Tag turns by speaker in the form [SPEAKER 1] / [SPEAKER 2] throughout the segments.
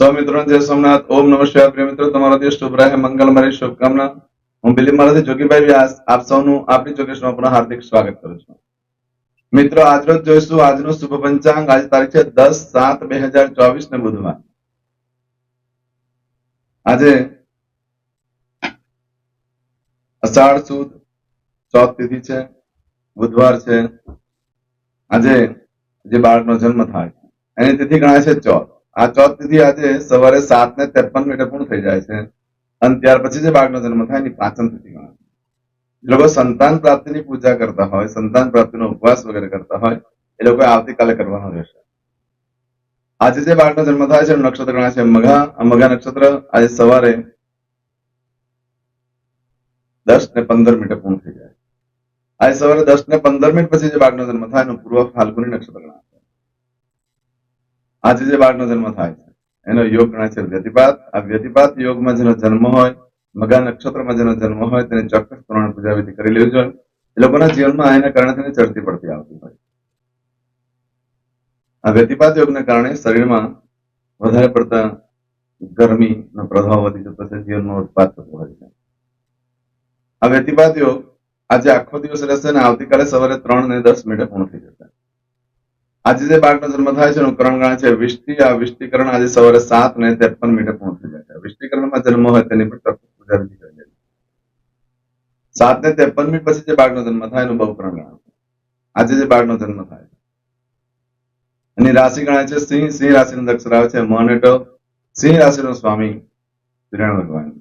[SPEAKER 1] સૌ જય સોમનાથ. ઓમ નમઃ પ્રિય મિત્રો, તમારો દિવસ શુભ રહે. મંગલમય શુભકામના. હું બિલીમારાથી જોગીભાઈ વ્યાસ. આપ સૌનું આપણી જોગેશમાં પુનઃ હાર્દિક સ્વાગત કરું છું. મિત્રો આજરોજ જોઈશું આજનું શુભ પંચાંગ. આજ તારીખ છે દસ સાત બે હજાર ચોવીસ ને બુધવાર. આજે અષાઢ સુદ ચોથ તિથિ છે. બુધવાર છે. આજે જે બાળકનો જન્મ થાય. એની તિથિ ગણાય છે ચોથ. આ તિથિ આજે સવારે સાત ને ત્રેપન મિનિટે પૂર્ણ થઈ જાય છે. અને ત્યાર પછી જે બાળકનો જન્મ થાય એની પાચન તિથિ ગણાય એ લોકો સંતાન પ્રાપ્તિની પૂજા કરતા હોય, સંતાન પ્રાપ્તિનો ઉપવાસ વગેરે કરતા હોય, એ લોકો આવતીકાલે કરવાનો રહેશે. આજે જે બાળકનો જન્મ થાય છે નક્ષત્ર ગણાય છે મઘા. મઘા નક્ષત્ર આજે સવારે દસ ને પંદર મિનિટે પૂર્ણ થઈ જાય આજે સવારે દસ ને પંદર મિનિટ પછી જે બાળકનો જન્મ થાય એનું પૂર્વ ફાલ્ગુની નક્ષત્ર ગણાય આજે જે બાળકનો જન્મ થાય છે, એનો યોગ ગણાય છે વ્યતિપાત. આ વ્યતિપાત યોગમાં જેનો જન્મ હોય, મગા નક્ષત્રમાં જેનો જન્મ હોય, તેને ચોક્કસ પ્રમાણે પૂજા વિધિ કરી લેવી જોઈએ. એ લોકોના જીવનમાં એના કારણે તેને ચડતી પડતી આવતી હોય આ વ્યતિપાત યોગને કારણે શરીરમાં વધારે પડતા ગરમીનો પ્રભાવ વધી જતો છે જીવનનો ઉત્પાદ થતો હોય છે. આ વ્યતિપાત યોગ આજે આખો દિવસ રહેશે અને આવતીકાલે સવારે ત્રણ ને દસ મિનિટે પૂર્ણ થઈ જશે. આજે જે બાળકનો જન્મ થાય છે એનું કરણ ગણાય છે વિષ્ટિ. આ વિષ્ટિકરણ આજે સવારે સાત ને ત્રેપન મિનિટે થઈ જાય છે. વિષ્ટિકરણમાં જન્મ હોય તેની પણ ચોક્કસ પૂજા વિધિ કરી લેવી સાત ને ત્રેપન મિનિટ પછી જે બાળકનો જન્મ થાય એનું બહુકરણ ગણાય છે. આજે જે બાળકનો જન્મ થાય છે. એની રાશિ ગણાય છે સિંહ. સિંહ રાશિનો અક્ષર આવે છે મન હેઠળ. સિંહ રાશિનો સ્વામી શ્રીરામ ભગવાન.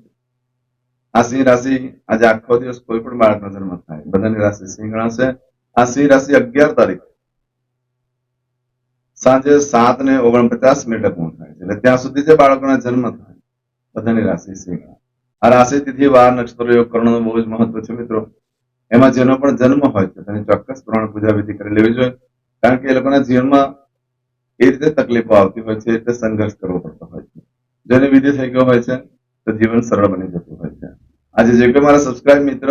[SPEAKER 1] આ સિંહ રાશિ આજે આખો દિવસ કોઈ પણ બાળકનો જન્મ થાય. બધાની રાશિ સિંહ ગણાશે. આ સિંહ રાશિ અગિયાર તારીખ સાંજે સાત ને ઓગણપચાસ મિનિટે પૂર્ણ થાય છે. એટલે ત્યાં સુધી જે બાળકોના જન્મ થાય, બધાની રાશિ સિંહ આ રાશિ તિથિ, વાર, નક્ષત્ર, યોગ કરવાનો બહુ જ મહત્વ છે મિત્રો. એમાં જેનો પણ જન્મ હોય છે, તેની ચોક્કસ પ્રમાણે પૂજા વિધિ કરી લેવી જોઈએ. કારણ કે એ લોકોના જીવનમાં એ રીતે તકલીફો આવતી હોય છે એટલે સંઘર્ષ કરવો પડતો હોય છે. જેને વિધિ થઈ ગયો હોય છે, તો જીવન સરળ બની જતું હોય છે. આજે જે કોઈ મારા સબસ્ક્રાઇબ મિત્ર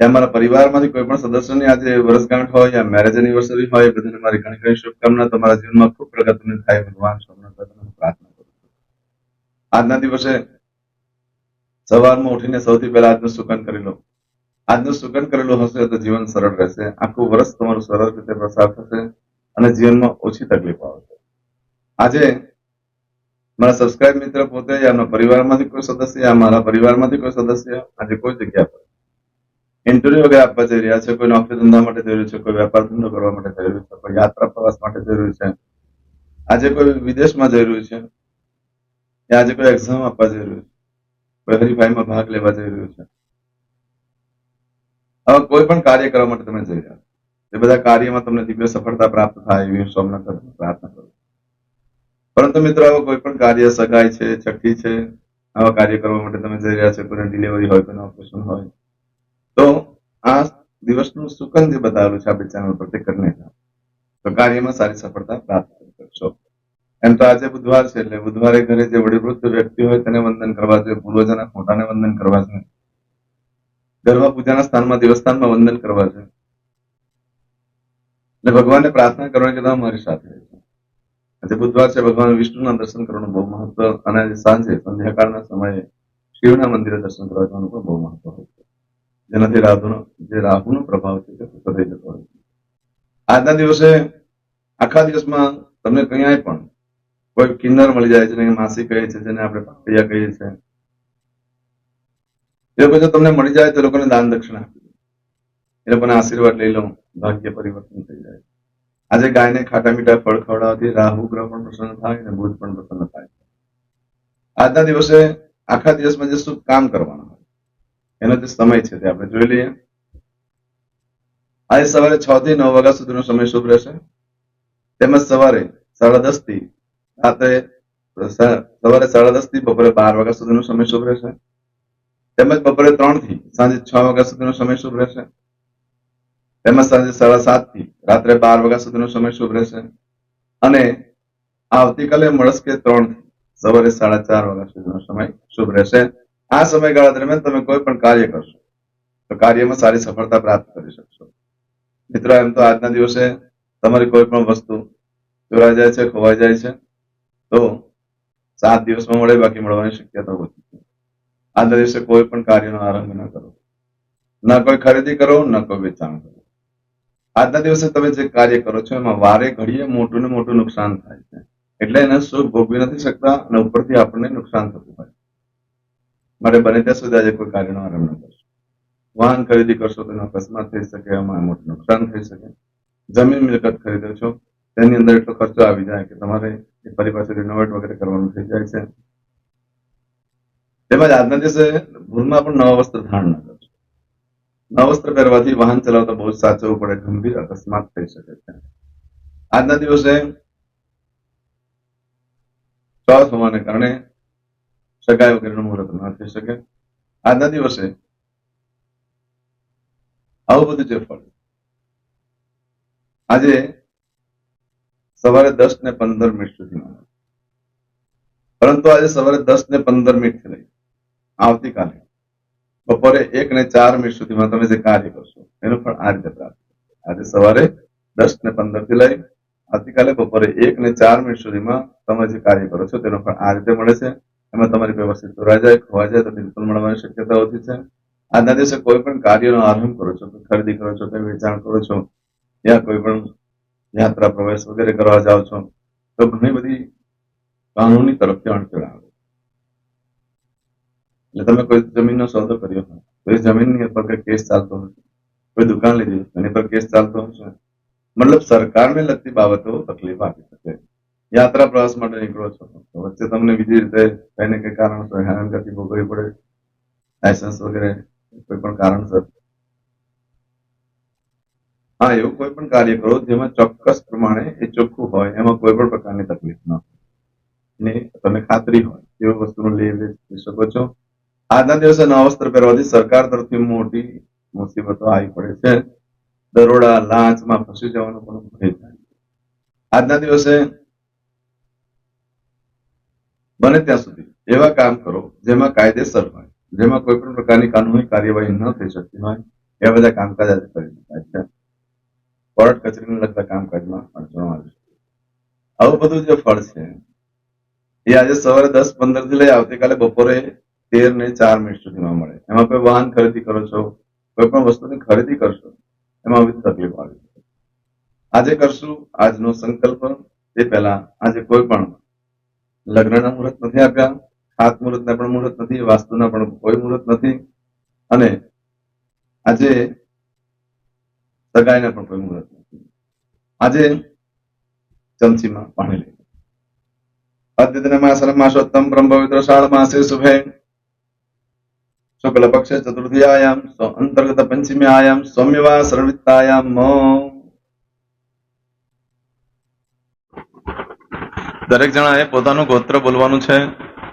[SPEAKER 1] યા મારા પરિવારમાંથી કોઈ પણ સદસ્યની આજે વર્ષગાંઠ હોય યા મેરેજ એનિવર્સરી હોય બધાને મારી ઘણી ઘણી શુભકામના તમારા જીવનમાં ખૂબ પ્રગતિની થાય. ભગવાન સ્વામિનારાયણ પ્રાર્થના કરું છું. આજના દિવસે સવારમાં ઉઠીને સૌથી પહેલા આજનું સુકન કરી લો. આજનું સુકન કરેલું હશે તો જીવન સરળ રહેશે. આખું વર્ષ તમારું સરળ રીતે પસાર થશે અને જીવનમાં ઓછી તકલીફો આવશે. આજે મારા સબસ્ક્રાઇબ મિત્ર પોતે, યા પરિવારમાંથી કોઈ સદસ્ય, યા મારા પરિવારમાંથી કોઈ સદસ્ય આજે કોઈ જગ્યા પર ઇન્ટરવ્યુ વગેરે આપવા જઈ રહ્યા છે, કોઈ નોકરી ધંધા માટે જઈ છે, કોઈ વેપાર ધંધો કરવા માટે જઈ છે, કોઈ યાત્રા પ્રવાસ માટે જઈ છે, આજે કોઈ વિદેશમાં જઈ છે કે આજે કોઈ એક્ઝામ આપવા જઈ છે, કોઈ હરીફાઈમાં ભાગ લેવા જઈ છે. હવે કોઈ પણ કાર્ય કરવા માટે તમે જઈ રહ્યા એ બધા કાર્યમાં તમને દિવ્ય સફળતા પ્રાપ્ત થાય એવી સોમનાથ પ્રાર્થના કરું પરંતુ મિત્રો, આવા કોઈ પણ કાર્ય સગાઈ છે છઠ્ઠી છે, આવા કાર્ય કરવા માટે તમે જઈ રહ્યા છો, કોઈને ડિલિવરી હોય, કોઈને ઓપરેશન હોય તો આ દિવસનું સુકન જે બતાવેલું છે આપણી ચેનલ પર કરીને. તો કાર્યમાં સારી સફળતા પ્રાપ્ત કરી એમ તો આજે બુધવાર છે એટલે બુધવારે ઘરે જે વડીવૃદ્ધ વ્યક્તિ હોય તેને વંદન કરવા જોઈએ પૂર્વજોના ખોટાને વંદન કરવા જોઈએ. ગરબા પૂજાના સ્થાનમાં, દેવસ્થાનમાં વંદન કરવા જોઈએ. એટલે ભગવાનને પ્રાર્થના કરવાની કે મારી સાથે આજે બુધવાર છે, ભગવાન વિષ્ણુના દર્શન કરવાનું બહુ મહત્વ અને આજે સાંજે સંધ્યાકાળના સમયે શિવના મંદિરે દર્શન કરવા જવાનું પણ બહુ મહત્વ હોય છે. જેનાથી રાહુનો જે રાહુનો પ્રભાવ છે તે ઓછો થઈ જતો હોય આજના દિવસે, આખા દિવસમાં તમને ક્યાંય પણ કોઈ કિન્નર મળી જાય છે માસી કહે છે, જેને આપણે પાપડિયા કહીએ છીએ. એ લોકો તમને મળી જાય તો લોકોને દાન દક્ષિણા આપી દો. એ લોકોને આશીર્વાદ લઈ લો, ભાગ્ય પરિવર્તન થઈ જાય. આજે ગાયને ખાટા મીઠા ફળ ખવડાવવાથી રાહુ ગ્રહ પણ પ્રસન્ન થાય અને બુધ પણ પ્રસન્ન થાય આજના દિવસે આખા દિવસમાં જે શુભ કામ કરવાના એનો જે સમય છે તે આપણે જોઈ લઈએ. આજે સવારે છ થી નવ વાગ્યા સુધીનો સમય શુભ રહેશે. તેમજ સવારે સાડા દસથી રાત્રે સવારે સાડા દસથી બપોરે બાર વાગ્યા સુધીનો સમય શુભ રહેશે. તેમજ બપોરે ત્રણથી સાંજે છ વાગ્યા સુધીનો સમય શુભ રહેશે. તેમજ સાંજે સાડા સાતથી રાત્રે બાર વાગ્યા સુધીનો સમય શુભ રહેશે. અને આવતીકાલે મળસ્કે ત્રણ સવારે સાડા ચાર વાગ્યા સુધીનો સમય શુભ રહેશે. આ સમયગાળા દરમિયાન તમે કોઈ પણ કાર્ય કરશો, તો કાર્યમાં સારી સફળતા પ્રાપ્ત કરી શકશો. મિત્રો, એમ તો આજના દિવસે તમારી કોઈ પણ વસ્તુ ચોરાઈ જાય છે, ખોવાઈ જાય છે, તો સાત દિવસમાં મળે, બાકી મળવાની શક્યતા ઓછી છે. આજના દિવસે કોઈ પણ કાર્યનો આરંભ ન કરો. ના કોઈ ખરીદી કરો, ન કોઈ વેચાણ કરો. આજના દિવસે તમે જે કાર્ય કરો છો, એમાં વારે ઘડીએ મોટું ને મોટું નુકસાન થાય છે. એટલે એને સુખ ભોગવી નથી શકતા અને ઉપરથી આપણને નુકસાન થતું માટે બને ત્યાં સુધી આજે કોઈ કાર્યનો આરંભ ન કરશો. વાહન ખરીદી કરશો તો અકસ્માત થઈ શકે એમાં મોટું નુકસાન થઈ શકે. જમીન મિલકત ખરીદો છો, તેની અંદર એટલો ખર્ચો આવી જાય કે તમારે એ ફરી પાછું રિનોવેટ વગેરે કરવાનું થઈ જાય છે. તેમજ આજના દિવસે ભૂલમાં પણ નવા વસ્ત્ર ધારણ ન કરશો. નવા વસ્ત્ર પહેરવાથી વાહન ચલાવતા બહુ જ સાચવવું પડે, ગંભીર અકસ્માત થઈ શકે છે. આજના દિવસે શ્વાસ હોવાને કારણે સગાઈ વગેરેનું મુહૂર્ત ન થઈ શકે? આજના દિવસે આવું બધું જે ફળ આજે સવારે દસ ને પંદર મિનિટ સુધીમાં પરંતુ આજે સવારે દસ ને પંદર મિનિટથી લઈ આવતીકાલે બપોરે એક ને ચાર મિનિટ સુધીમાં તમે જે કાર્ય કરશો, એનું પણ આ રીતે પ્રાપ્ત આજે સવારે દસ ને પંદરથી લઈ આવતીકાલે બપોરે એક ને ચાર મિનિટ સુધીમાં તમે જે કાર્ય કરો છો, તેનું પણ આ રીતે મળે છે. એમાં તમારી વ્યવસ્થિત ચોરાઈ જાય ખોવાઈ જાય તો બિલકુલ મળવાની શક્યતા ઓછી છે. આજના દિવસે કોઈ પણ કાર્યનો આરંભ કરો છો ખરીદી કરો છો કે વેચાણ કરો છો, યા કોઈ પણ યાત્રા, પ્રવેશ વગેરે કરવા જાઓ છો, તો ઘણી બધી કાનૂની તરફથી અડચણ આવે. એટલે તમે કોઈ જમીનનો સોદો કર્યો હોય એ જમીનની ઉપર કોઈ કેસ ચાલતો હશે કોઈ દુકાન લીધી એની પર કેસ ચાલતો હશે મતલબ સરકારને લગતી બાબતો તકલીફ આપી શકે. યાત્રા પ્રવાસ માટે નીકળો છો. વચ્ચે તમને બીજી રીતે કઈ ને કઈ કારણસર હેરાનગતિ ભોગવવી પડે લાયસન્સ વગેરે કોઈ પણ કારણસર. હા, એવું કોઈ પણ કાર્ય કરો જેમાં ચોક્કસ પ્રમાણે એ ચોખ્ખું હોય, એમાં કોઈ પણ પ્રકારની તકલીફ ન ને તમે ખાતરી હોય, એવી વસ્તુનો લે, લઈ શકો છો. આજના દિવસે નવા વસ્ત્ર પહેરવાથી સરકાર તરફથી મોટી મુસીબતો આવી પડે છે. દરોડા, લાંચમાં ફસી જવાનો પણ ભય થાય. આજના દિવસે બને ત્યાં સુધી. એવા કામ કરો જેમાં કાયદેસર હોય. જેમાં કોઈ પણ પ્રકારની કાનૂની કાર્યવાહી ન થઈ શકતી હોય. એવા બધા કામકાજ આજે કરી શકાય છે. કોર્ટ કચેરીને લગતા કામકાજમાં અડચણો આવી શકે. આવું બધું જે ફળ છે, એ આજે સવારે દસ પંદરથી લઈ આવતીકાલે બપોરે તેર ને ચાર મિનિટ સુધીમાં મળે. એમાં કોઈ વાહન ખરીદી કરો છો, કોઈ પણ વસ્તુની ખરીદી કરશો, એમાં બધી તકલીફ આવી શકે. આજે કરશું આજનો સંકલ્પ. એ પહેલા આજે કોઈ પણ લગ્નના મુહૂર્ત નથી આપ્યા ખાત મુહૂર્તના પણ મુહૂર્ત નથી, વાસ્તુના પણ કોઈ મુહૂર્ત નથી અને આજે સગાઈના પણ કોઈ મુહૂર્ત નથી. આજે ચમચીમાં પાણી લઈ અદ્યતન માસર માસોત્તમ બ્રહ્મ પવિત્ર શાળ માસે શુભે. શુક્લ પક્ષે ચતુર્થીયાયામ અંતર્ગત પંચમીયાયામ સૌમ્યવા સરવિત્તાયામ દરેક જણાએ પોતાનું ગોત્ર બોલવાનું છે.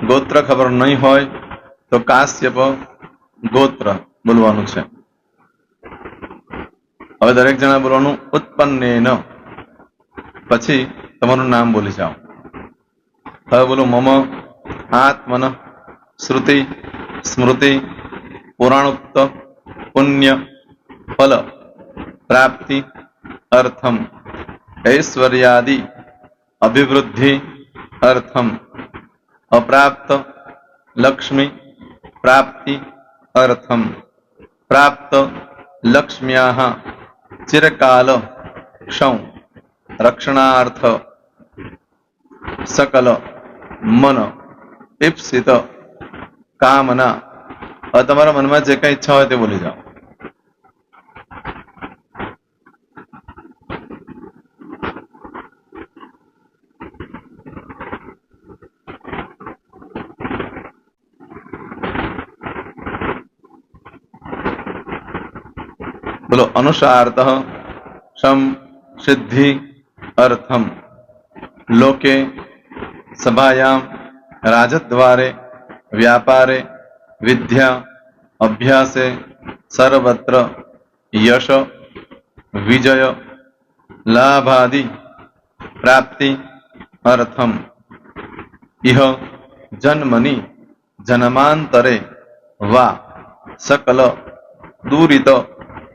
[SPEAKER 1] ગોત્ર ખબર નહીં હોય તો કાશ્યપ ગોત્ર બોલવાનું છે. હવે દરેક જણા બોલવાનું ઉત્પન્ન પછી તમારું નામ બોલી જાઓ. હવે બોલો મમ, આત્મન, શ્રુતિ, સ્મૃતિ, પુરાણોક્ત, પુણ્ય, ફલ, પ્રાપ્તિ, અર્થમ, ઐશ્વર્યાદિ અભિવૃદ્ધિ અર્થમ, અપ્રાપ્ત લક્ષ્મી પ્રાપ્તિ અર્થમ, પ્રાપ્ત લક્ષ્મ્યા ચિરકાલ ક્ષૌ, રક્ષણાર્થ સકલ મન, ઈપ્સિત કામના. તમારા મનમાં જે કઈ ઈચ્છા હોય તે બોલી જાઓ. બોલો અનુસાર્થ સમ સિદ્ધિ અર્થમ લોકે સભાયામ રાજદ્વારે વ્યાપારે વિદ્યા અભ્યાસે સર્વત્ર યશ વિજય લાભાદિ પ્રાપ્તિ અર્થમ ઇહ જન્મની જન્માંતરે વા સકલ દૂરિત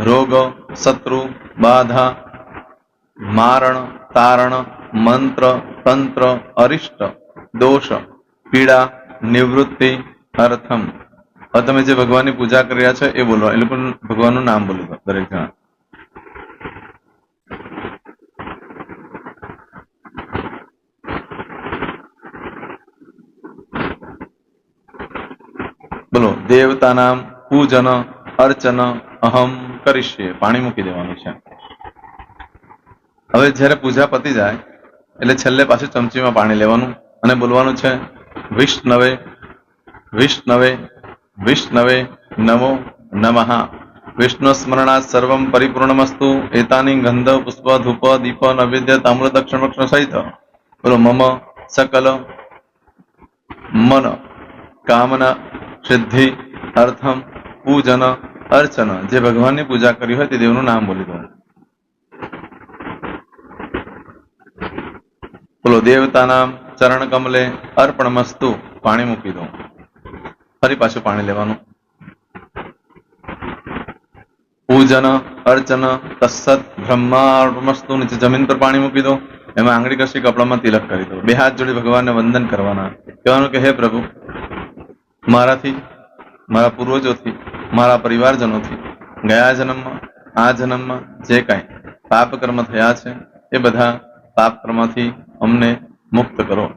[SPEAKER 1] રોગ, શત્રુ, બાધા, મારણ, તારણ, મંત્ર, તંત્ર, અરિષ્ટ, દોષ, પીડા, નિવૃત્તિ, અર્થમ. તમે જે ભગવાનની પૂજા કરી રહ્યા છો એ બોલો. એ લોકો ભગવાનનું નામ બોલો દરેક જણા. બોલો. દેવતાનામ પૂજન અર્ચન અહમ. કરીશ્યે પાણી મૂકી દેવાનું છે. હવે જ્યારે પૂજા પતી જાય, એટલે છેલ્લે પાછું ચમચીમાં પાણી લેવાનું અને બોલવાનું છે, વિષ્ણવે વિષ્ણવે વિષ્ણવે નમો નમઃ. વિષ્ણુ સ્મરણાત સર્વમ પરિપૂર્ણમસ્તુ, એતાની ગંધ, પુષ્પ, ધૂપ, દીપ, નૈવેદ્ય તામ્ર દક્ષિણ વક્ષણ સહિત. બોલો, મમ, સકલ, મન, કામના, સિદ્ધિ, અર્થમ, પૂજન અર્ચન, જે ભગવાનની પૂજા કરી હોય તે દેવનું નામ બોલી દો બોલો દેવતાના ચરણ કમલે અર્પણમસ્તુ પાણી મૂકી દો ફરી પાછું પાણી લેવાનું. પૂજન, અર્ચન તસ્સત બ્રહ્માર્પણમસ્તુ નીચે જમીન પર પાણી મૂકી દો એમાં આંગળી કશી કપડામાં તિલક કરી દો બે હાથ જોડી ભગવાનને વંદન કરવાના. કહેવાનું કે, હે પ્રભુ, મારાથી મારા પૂર્વજોથી, મારા પરિવારજનોથી, ગયા જન્મમાં, આ જન્મમાં જે કાંઈ પાપ કર્મ થયા છે, એ બધા પાપ અમને મુક્ત કરો.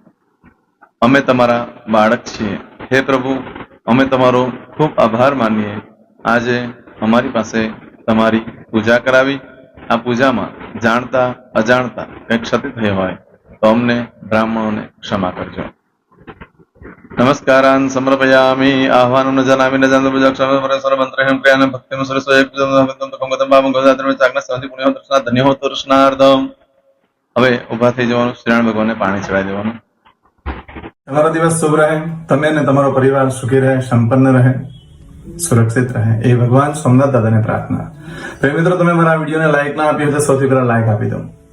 [SPEAKER 1] અમે તમારા બાળક છીએ. હે પ્રભુ, અમે તમારો ખૂબ આભાર માનીએ. આજે અમારી પાસે તમારી પૂજા કરાવી. આ પૂજામાં જાણતા, અજાણતા કંઈક ક્ષતિ થઈ હોય તો અમને બ્રાહ્મણોને ક્ષમા કરજો. નમસ્કારાન સમર્પયામિ આહ્વાનમ ન જનામિ ન જાનતો પૂજાક્ષમ પરસ્પર મંત્રહેમ ક્રિયાન ભક્તિ સુરસો એક પૂજન તો કંગતમ બામ ગોદાત્ર ચાગના સંધિ પુણ્ય દર્શના ધન્ય હો તૃષ્ણાર્ધમ હવે ઊભા થઈ જવાનું શ્રીનારાયણ ભગવાનને પાણી ચડાવી દેવાનું.
[SPEAKER 2] તમારો દિવસ શુભ રહે, તમે અને તમારો પરિવાર સુખી રહે, સંપન્ન રહે, સુરક્ષિત રહે. એ ભગવાન સોમનાથ દાદાને પ્રાર્થના. પ્રેમ મિત્રો, તમે મારા વિડીયોને લાઈક ના આપી તો સૌથી પહેલા લાઈક આપી દો.